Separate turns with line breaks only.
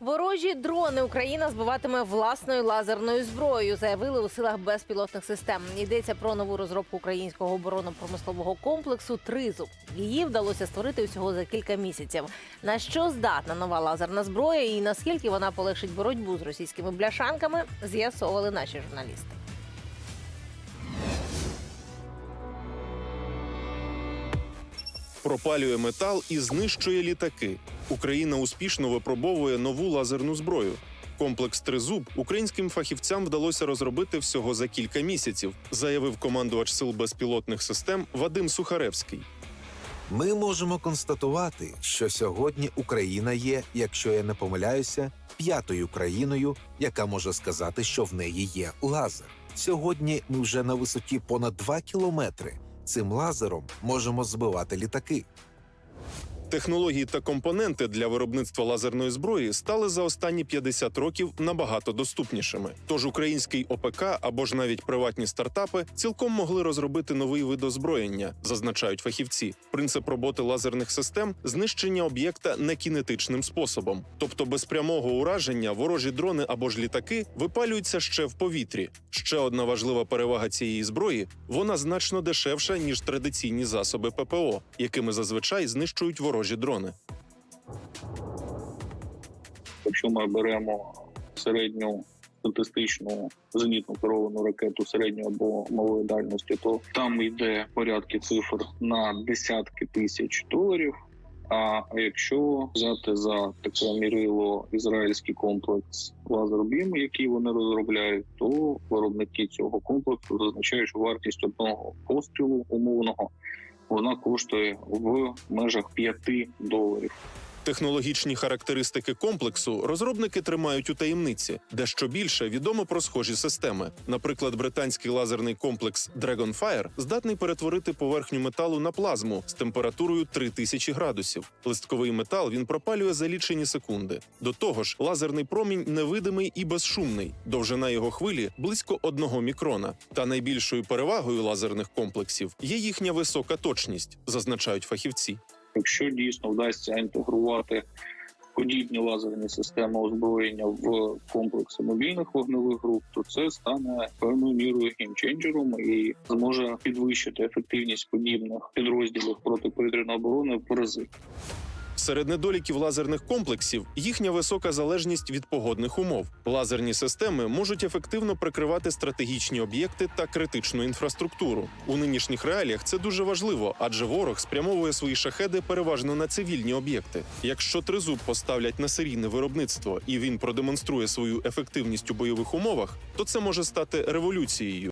Ворожі дрони Україна збиватиме власною лазерною зброєю, заявили у силах безпілотних систем. Йдеться про нову розробку українського оборонно-промислового комплексу Тризуб. Її вдалося створити всього за кілька місяців. На що здатна нова лазерна зброя і наскільки вона полегшить боротьбу з російськими бляшанками, з'ясовували наші журналісти.
Пропалює метал і знищує літаки. Україна успішно випробовує нову лазерну зброю. Комплекс Тризуб українським фахівцям вдалося розробити всього за кілька місяців, заявив командувач сил безпілотних систем Вадим Сухаревський.
Ми можемо констатувати, що сьогодні Україна є, якщо я не помиляюся, п'ятою країною, яка може сказати, що в неї є лазер. Сьогодні ми вже на висоті понад 2 кілометри. Цим лазером можемо збивати літаки.
Технології та компоненти для виробництва лазерної зброї стали за останні 50 років набагато доступнішими. Тож український ОПК або ж навіть приватні стартапи цілком могли розробити новий вид озброєння, зазначають фахівці. Принцип роботи лазерних систем знищення об'єкта некінетичним способом, тобто без прямого ураження ворожі дрони або ж літаки випалюються ще в повітрі. Ще одна важлива перевага цієї зброї вона значно дешевша ніж традиційні засоби ППО, якими зазвичай знищують ворожі дрони.
Якщо ми беремо середню статистичну зенітну керовану ракету середньої або малої дальності, то там йде порядки цифр на десятки тисяч доларів. А якщо взяти за таке мірило ізраїльський комплекс лазербім, який вони розробляють, то виробники цього комплексу зазначають, що вартість одного пострілу умовного вона коштує в межах 5 доларів.
Технологічні характеристики комплексу розробники тримають у таємниці. Дещо більше відомо про схожі системи. Наприклад, британський лазерний комплекс Dragonfire здатний перетворити поверхню металу на плазму з температурою 3000 градусів. Листковий метал він пропалює за лічені секунди. До того ж, лазерний промінь невидимий і безшумний. Довжина його хвилі близько одного мікрона. Та найбільшою перевагою лазерних комплексів є їхня висока точність, зазначають фахівці.
Якщо дійсно вдасться інтегрувати подібні лазерні системи озброєння в комплекси мобільних вогневих груп, то це стане певною мірою геймченджером і зможе підвищити ефективність подібних підрозділів протиповітряної оборони в рази.
Серед недоліків лазерних комплексів їхня висока залежність від погодних умов. Лазерні системи можуть ефективно прикривати стратегічні об'єкти та критичну інфраструктуру. У нинішніх реаліях це дуже важливо, адже ворог спрямовує свої шахеди переважно на цивільні об'єкти. Якщо тризуб поставлять на серійне виробництво і він продемонструє свою ефективність у бойових умовах, то це може стати революцією.